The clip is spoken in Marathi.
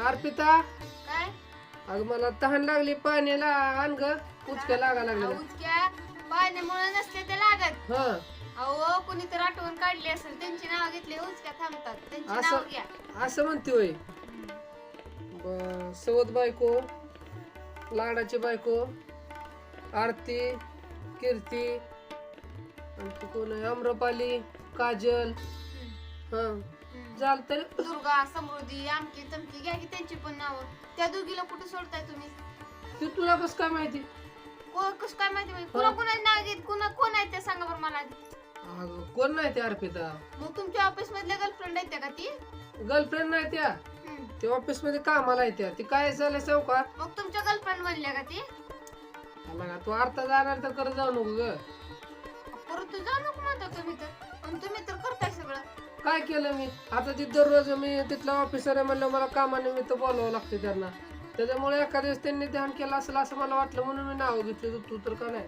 अर्पिता. काय? अगं मला तहान लागली पाण्याला. आण ग उचक्या लागा लागलेला उचक्या? पाण्यामुळे नसते ते लागत. हा. अहो कुणी तर आठवण काढली असेल त्यांची नाव घेतली उचक्या थांबतात. त्यांची असं- नाव घ्या. असं म्हणते होय. सवत बायको लाडाची बायको आरती कीर्ती आणखी कोण आहे? अम्रपाली काजल. हा. झालं तर दुर्गा समृद्धी आमकी तमकी घ्या की त्यांची पण नाव. त्या दोघीला कुठे सोडताय तुम्ही? ते तुला कसं काय माहिती? को- कसं काय माहिती बाई? कुणा कुणाची नाव घेत? कुणा कोण आहे ते सांगा बरं मला आधी. अगं कोण नाही ते अर्पिता? मग तुमच्या ऑफिस मधल्या गर्लफ्रेंड आहेत त्या का ती? गर्लफ्रेंड नाही त्या. हम्म. ते ऑफिसमध्ये कामाला येत्या ती काय झालं सांगू का? मग तुमच्या गर्लफ्रेंड बनल्या का ती? आला का तू अर्धा जाणार तर करत जाऊ नको ग. परत तू जाऊ नको म्हणता तुम्ही तर. पण तुम्ही तर सगळं काय केलं मी? आता ती दररोज मी तिथला ऑफिसर आहे म्हणलं मला कामानिमित्त बोलावं लागते त्यांना. त्याच्यामुळे एखाद्या दिवस त्यांनी ध्यान केलं असेल असं मला वाटलं म्हणून मी नाव घेतलं तू तर का नाही?